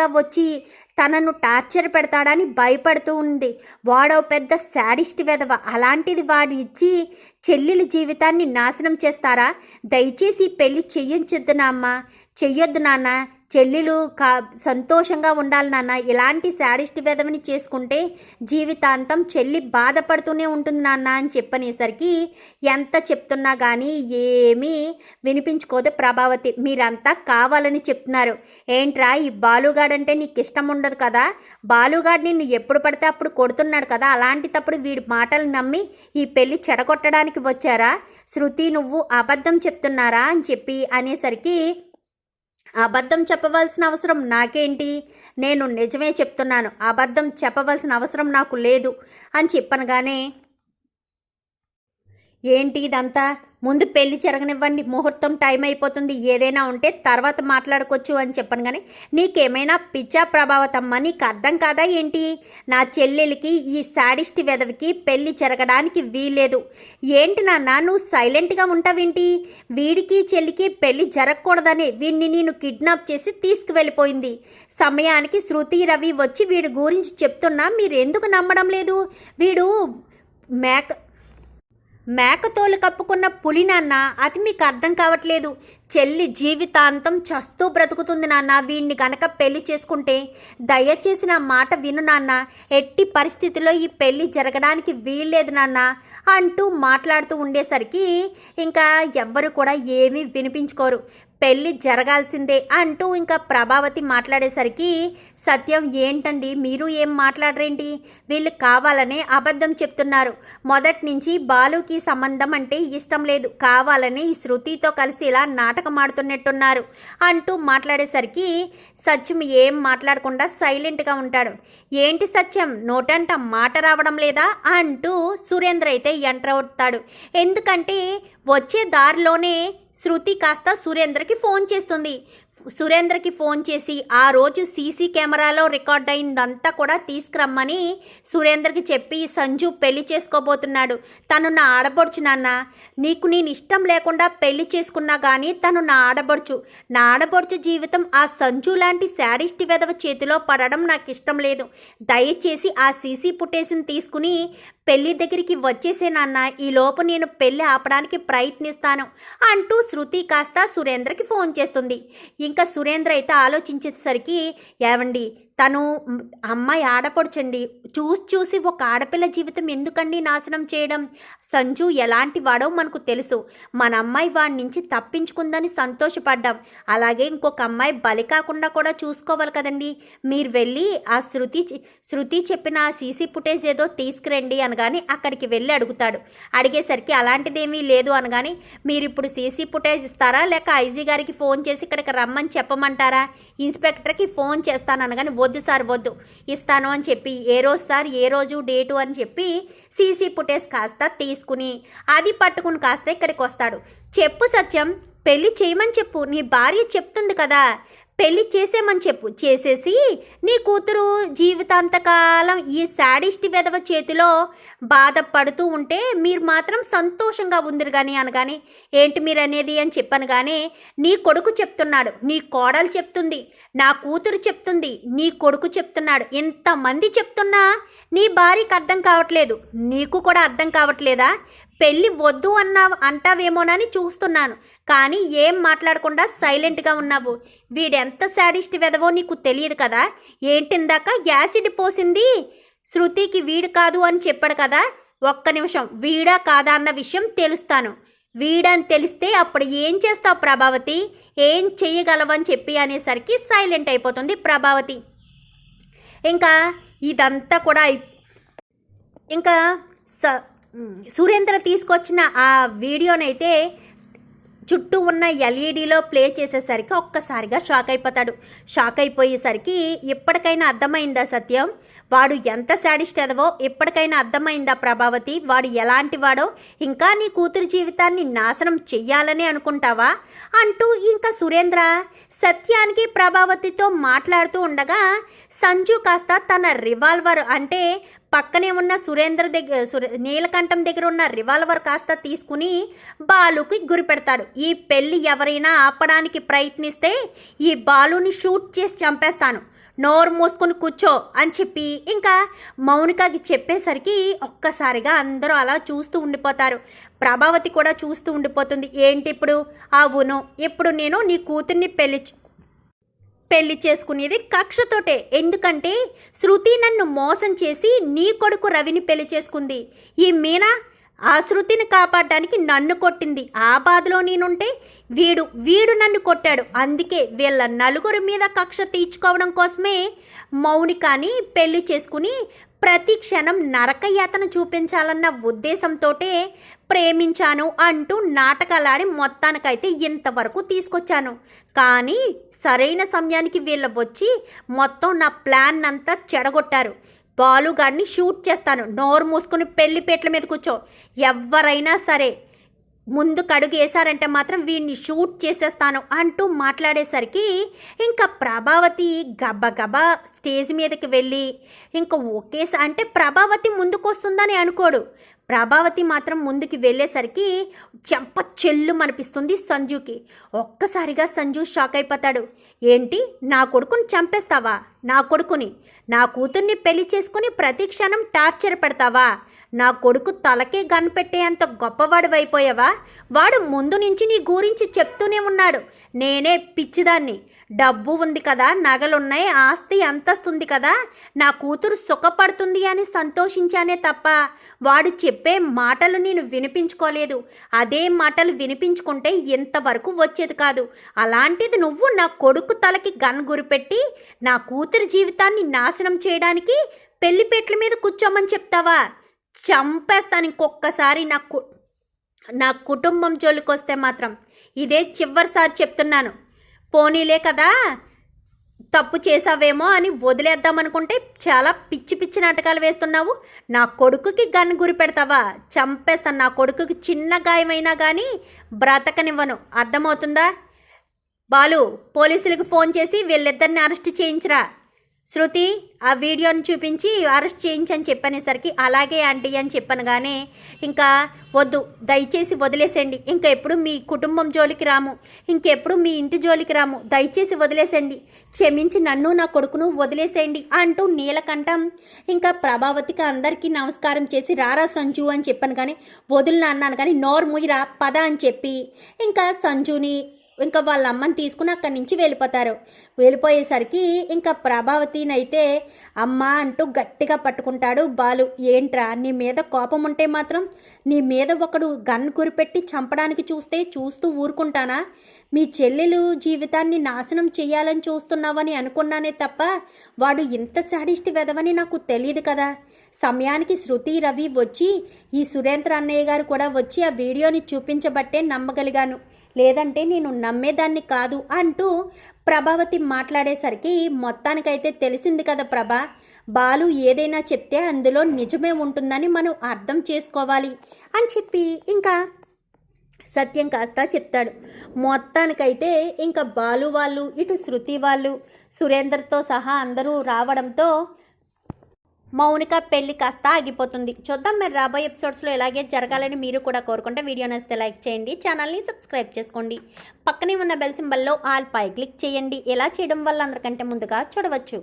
వచ్చి తనను టార్చర్ పెడతాడని భయపడుతూ ఉంది. వాడో పెద్ద శాడిస్ట్ వెధవ. అలాంటిది వాడు ఇచ్చి చెల్లెలి జీవితాన్ని నాశనం చేస్తారా? దయచేసి పెళ్ళి చెయ్యించొద్దు నాన్న. చెయ్యొద్దు నాన్న. చెల్లెలు కా సంతోషంగా ఉండాలి నాన్న. ఇలాంటి శాడిస్ట్ వెధవని చేసుకుంటే జీవితాంతం చెల్లి బాధపడుతూనే ఉంటుంది నాన్న అని చెప్పనేసరికి ఎంత చెప్తున్నా కానీ ఏమీ వినిపించుకోదు ప్రభావతి. మీరంతా కావాలని చెప్తున్నారు. ఏంట్రా ఈ బాలుగాడంటే నీకు ఇష్టం ఉండదు కదా? బాలుగాడు నిన్ను ఎప్పుడు పడితే అప్పుడు కొడుతున్నాడు కదా? అలాంటి తప్పుడు వీడి మాటలు నమ్మి ఈ పెళ్ళి చెడగొట్టడానికి వచ్చారా? శృతి నువ్వు అబద్ధం చెప్తున్నారా అని చెప్పి అనేసరికి అబద్ధం చెప్పవలసిన అవసరం నాకేంటి? నేను నిజమే చెప్తున్నాను. అబద్ధం చెప్పవలసిన అవసరం నాకు లేదు అని చెప్పనగానే ఏంటి ఇదంతా? ముందు పెళ్ళి జరగనివ్వండి ముహూర్తం టైం అయిపోతుంది ఏదైనా ఉంటే తర్వాత మాట్లాడుకోవచ్చు అని చెప్పను కానీ నీకేమైనా పిచ్చా ప్రభావతమ్మ నీకు అర్థం కాదా ఏంటి? నా చెల్లెలికి ఈ శాడిస్ట్ వెదవికి పెళ్ళి జరగడానికి వీలేదు ఏంటి నాన్న నువ్వు సైలెంట్గా ఉంటావేంటి? వీడికి చెల్లికి పెళ్ళి జరగకూడదని వీడిని నేను కిడ్నాప్ చేసి తీసుకువెళ్ళిపోయింది. సమయానికి శృతి రవి వచ్చి వీడి గురించి చెప్తున్నా మీరు ఎందుకు నమ్మడం లేదు? వీడు మేక మేకతోలు కప్పుకున్న పులి నాన్న అది మీకు అర్థం కావట్లేదు. చెల్లి జీవితాంతం చస్తూ బ్రతుకుతుంది నాన్న. వీడిని గనక పెళ్ళి చేసుకుంటే దయచేసి నా మాట విను నాన్న. ఎట్టి పరిస్థితిలో ఈ పెళ్ళి జరగడానికి వీల్లేదు నాన్న అంటూ మాట్లాడుతూ ఉండేసరికి ఇంకా ఎవ్వరు కూడా ఏమీ వినిపించుకోరు. పెళ్ళి జరగాల్సిందే అంటూ ఇంకా ప్రభావతి మాట్లాడేసరికి సత్యం ఏంటండి? మీరు ఏం మాట్లాడరేంటి? వీళ్ళు కావాలనే అబద్ధం చెప్తున్నారు. మొదటి నుంచి బాలుకి సంబంధం అంటే ఇష్టం లేదు. కావాలని ఈ శృతితో కలిసి ఇలా నాటకం ఆడుతున్నట్టున్నారు అంటూ మాట్లాడేసరికి సత్యం ఏం మాట్లాడకుండా సైలెంట్గా ఉంటాడు. ఏంటి సత్యం? నోటంట మాట రావడం లేదా? అంటూ సురేంద్ర అయితే ఎంటర్ అవుతాడు. ఎందుకంటే వచ్చే దారిలోనే శృతి కాస్త సురేంద్రకి ఫోన్ చేస్తుంది. సురేంద్రకి ఫోన్ చేసి ఆ రోజు సీసీ కెమెరాలో రికార్డ్ అయిందంతా కూడా తీసుకురమ్మని సురేంద్రకి చెప్పి సంజు పెళ్ళి చేసుకోబోతున్నాడు. తను నా ఆడబడుచు నాన్న. నీకు నేను ఇష్టం లేకుండా పెళ్ళి చేసుకున్నా కానీ తను నా ఆడబడుచు నా ఆడబడుచు జీవితం ఆ సంజు లాంటి శాడిస్ట్ వెదవ చేతిలో పడడం నాకు ఇష్టం లేదు. దయచేసి ఆ సీసీ ఫుటేజ్ని తీసుకుని పెళ్ళి దగ్గరికి వచ్చేసే నాన్న ఈ లోపు నేను పెళ్ళి ఆపడానికి ప్రయత్నిస్తాను అంటూ శృతి కాస్త సురేంద్రకి ఫోన్ చేస్తుంది. ఇంకా సురేంద్ర అయితే ఆలోచించేసరికి ఏవండి తను అమ్మాయి ఆడపడుచండి. చూసి చూసి ఒక ఆడపిల్ల జీవితం ఎందుకండి నాశనం చేయడం? సంజు ఎలాంటి వాడో మనకు తెలుసు. మన అమ్మాయి వాడి నుంచి తప్పించుకుందని సంతోషపడ్డాం. అలాగే ఇంకొక అమ్మాయి బలి కాకుండా కూడా చూసుకోవాలి కదండి. మీరు వెళ్ళి ఆ శృతి శృతి చెప్పిన ఆ సీసీ ఫుటేజ్ ఏదో తీసుకురండి అనగాని అక్కడికి వెళ్ళి అడుగుతాడు. అడిగేసరికి అలాంటిదేమీ లేదు అనగాని మీరు ఇప్పుడు సీసీ ఫుటేజ్ ఇస్తారా? లేక ఐజీ గారికి ఫోన్ చేసి ఇక్కడికి రమ్మని చెప్పమంటారా? ఇన్స్పెక్టర్కి ఫోన్ చేస్తాను అనగాని వద్దు సార్ వద్దు. ఇస్తాను అని చెప్పి ఏ రోజు సార్ ఏ రోజు డేటు అని చెప్పి సీసీ ఫుటేజ్ కాస్త తీసుకుని అది పట్టుకుని కాస్త ఇక్కడికి వస్తాడు. చెప్పు సత్యం పెళ్ళి చేయమని చెప్పు. నీ భార్య చెప్తుంది కదా. పెళ్ళి చేసేమని చెప్పు. చేసేసి నీ కూతురు జీవితాంతకాలం ఈ శాడిస్ట్ వెధవ చేతిలో బాధపడుతూ ఉంటే మీరు మాత్రం సంతోషంగా ఉందిరు కానీ అనగానే ఏంటి మీరు అనేది అని చెప్పాను కానీ నీ కొడుకు చెప్తున్నాడు నీ కోడలు చెప్తుంది నా కూతురు చెప్తుంది నీ కొడుకు చెప్తున్నాడు. ఎంతమంది చెప్తున్నా నీ భార్యకి అర్థం కావట్లేదు. నీకు కూడా అర్థం కావట్లేదా? పెళ్ళి వద్దు అన్నా అంటావేమోనని చూస్తున్నాను. కానీ ఏం మాట్లాడకుండా సైలెంట్గా ఉన్నావు. వీడెంత శాడిస్ట్ వెదవో నీకు తెలియదు కదా. ఏంటిందాక యాసిడ్ పోసింది? శృతికి వీడు కాదు అని చెప్పాడు కదా. ఒక్క నిమిషం. వీడా కాదా అన్న విషయం తెలుస్తాను. వీడని తెలిస్తే అప్పుడు ఏం చేస్తావు ప్రభావతి? ఏం చేయగలవని చెప్పి అనేసరికి సైలెంట్ అయిపోతుంది ప్రభావతి. ఇంకా ఇదంతా కూడా ఇంకా స సురేంద్ర తీసుకొచ్చిన ఆ వీడియోనైతే చుట్టూ ఉన్న ఎల్ఈడిలో ప్లే చేసేసరికి ఒక్కసారిగా షాక్ అయిపోతాడు. షాక్ అయిపోయేసరికి ఇప్పటికైనా అర్థమైందా సత్యం? వాడు ఎంత శాడిస్ట్ ఎదవో ఇప్పటికైనా అర్థమైందా ప్రభావతి? వాడు ఎలాంటి వాడో? ఇంకా నీ కూతురు జీవితాన్ని నాశనం చెయ్యాలని అనుకుంటావా? అంటూ ఇంకా సురేంద్ర సత్యానికి ప్రభావతితో మాట్లాడుతూ ఉండగా సంజు కాస్త తన రివాల్వర్ అంటే పక్కనే ఉన్న సురేంద్ర దగ్గర సురే నీలకంఠం దగ్గర ఉన్న రివాల్వర్ కాస్త తీసుకుని బాలుకి గురి పెడతాడు. ఈ పెళ్ళి ఎవరైనా ఆపడానికి ప్రయత్నిస్తే ఈ బాలుని షూట్ చేసి చంపేస్తాను. నోరు మూసుకుని కూర్చో అని చెప్పి ఇంకా మౌనికకి చెప్పేసరికి ఒక్కసారిగా అందరూ అలా చూస్తూ ఉండిపోతారు. ప్రభావతి కూడా చూస్తూ ఉండిపోతుంది. ఏంటి ఇప్పుడు? అవును ఇప్పుడు నేను నీ కూతుర్ని పెళ్ళి పెళ్ళి చేసుకునేది కక్షతోటే. ఎందుకంటే శృతి నన్ను మోసం చేసి నీ కొడుకు రవిని పెళ్ళి చేసుకుంది. ఈ మీనా ఆ శృతిని కాపాడడానికి నన్ను కొట్టింది. ఆ బాధలో నేనుంటే వీడు వీడు నన్ను కొట్టాడు. అందుకే వీళ్ళ నలుగురి మీద కక్ష తీర్చుకోవడం కోసమే మౌనికాని పెళ్ళి చేసుకుని ప్రతి క్షణం నరకయాతన చూపించాలన్న ఉద్దేశంతోటే ప్రేమించాను అంటూ నాటకాలాడి మొత్తానికైతే ఇంతవరకు తీసుకొచ్చాను. కానీ సరైన సమయానికి వీళ్ళ వచ్చి మొత్తం నా ప్లాన్ అంతా చెడగొట్టారు. బాలుగాడిని షూట్ చేస్తాను. నోరు మూసుకుని పెళ్ళి పెట్ల మీద కూర్చో. ఎవరైనా సరే ముందు కడుగు వేశారంటే మాత్రం వీడిని షూట్ చేసేస్తాను అంటూ మాట్లాడేసరికి ఇంకా ప్రభావతి గబగబా స్టేజ్ మీదకి వెళ్ళి ఇంకా ఒకేసారి అంటే ప్రభావతి ముందుకు వస్తుందని అనుకోడు. ప్రభావతి మాత్రం ముందుకు వెళ్ళేసరికి చెంప చెల్లు మనిపిస్తుంది సంజుకి. ఒక్కసారిగా సంజు షాక్ అయిపోతాడు. ఏంటి? నా కొడుకుని చంపేస్తావా? నా కొడుకుని. నా కూతుర్ని పెళ్ళి చేసుకుని ప్రతి క్షణం టార్చర్ పెడతావా? నా కొడుకు తలకే గన్ పెట్టేంత గొప్పవాడు అయిపోయావా వాడు ముందు నుంచి నీ గురించి చెప్తూనే ఉన్నాడు. నేనే పిచ్చిదాన్ని. డబ్బు ఉంది కదా నగలున్నాయి ఆస్తి అంతస్తుంది కదా. నా కూతురు సుఖపడుతుంది అని సంతోషించానే తప్ప వాడు చెప్పే మాటలు నేను వినిపించుకోలేదు. అదే మాటలు వినిపించుకుంటే ఇంతవరకు వచ్చేది కాదు. అలాంటిది నువ్వు నా కొడుకు తలకి గన్ గురిపెట్టి నా కూతురు జీవితాన్ని నాశనం చేయడానికి పెళ్ళిపేట్ల మీద కూర్చోమని చెప్తావా? చంపేస్తాను ఇంకొకసారి నా కు నా కుటుంబం జోలికి వస్తే మాత్రం. ఇదే చివరిసారి చెప్తున్నాను. పోనీలే కదా తప్పు చేసావేమో అని వదిలేద్దాం అనుకుంటే చాలా పిచ్చి పిచ్చి నాటకాలు వేస్తున్నావు. నా కొడుకుకి గన్ గురి పెడతావా? చంపేస్తాను. నా కొడుకుకి చిన్న గాయమైనా కానీ బ్రతకనివ్వను. అర్థమవుతుందా? బాలు పోలీసులకు ఫోన్ చేసి వీళ్ళిద్దరిని అరెస్ట్ చేయించరా. శృతి ఆ వీడియోని చూపించి అరెస్ట్ చేయించని చెప్పనేసరికి అలాగే ఆంటీ అని చెప్పాను కానీ ఇంకా వద్దు దయచేసి వదిలేసేయండి. ఇంకా ఎప్పుడు మీ కుటుంబం జోలికి రాము. ఇంకెప్పుడు మీ ఇంటి జోలికి రాము. దయచేసి వదిలేసండి క్షమించి నన్ను నా కొడుకును వదిలేసేయండి అంటూ నీలకంఠం ఇంకా ప్రభావతికి అందరికీ నమస్కారం చేసి రారా సంజు అని చెప్పాను కానీ వదులు అన్నాను కానీ నోరు ముయిరా పద అని చెప్పి ఇంకా సంజుని ఇంకా వాళ్ళ అమ్మని తీసుకుని అక్కడి నుంచి వెళ్ళిపోతారు. వెళ్ళిపోయేసరికి ఇంకా ప్రభావతినైతే అమ్మ అంటూ గట్టిగా పట్టుకుంటాడు బాలు. ఏంట్రా నీ మీద కోపం ఉంటే మాత్రం నీ మీద ఒకడు గన్ కురిపెట్టి చంపడానికి చూస్తే చూస్తూ ఊరుకుంటానా? మీ చెల్లెలు జీవితాన్ని నాశనం చేయాలని చూస్తున్నావని అనుకున్నానే తప్ప వాడు ఇంత సాడిస్ట్ వెదవని నాకు తెలియదు కదా. సమయానికి శృతి రవి వచ్చి ఈ సురేంద్ర అన్నయ్య గారు కూడా వచ్చి ఆ వీడియోని చూపించబట్టే నమ్మగలిగాను. లేదంటే నేను నమ్మేదాన్ని కాదు అంటూ ప్రభావతి మాట్లాడేసరికి మొత్తానికైతే తెలిసింది కదా ప్రభా. బాలు ఏదైనా చెప్తే అందులో నిజమే ఉంటుందని మనం అర్థం చేసుకోవాలి అని చెప్పి ఇంకా సత్యం కాస్త చెప్తాడు. మొత్తానికైతే ఇంకా బాలు వాళ్ళు ఇటు శృతి వాళ్ళు సురేందర్తో సహా అందరూ రావడంతో మౌనిక పెళ్ళి కాస్త ఆగిపోతుంది. చూద్దాం మరి రాబోయే ఎపిసోడ్స్లో ఇలాగే జరగాలని మీరు కూడా కోరుకుంటే వీడియో నచ్చితే లైక్ చేయండి ఛానల్ని సబ్స్క్రైబ్ చేసుకోండి. పక్కనే ఉన్న బెల్ సింబల్లో ఆల్ పై క్లిక్ చేయండి. ఇలా చేయడం వల్ల అందరికంటే ముందుగా చూడవచ్చు.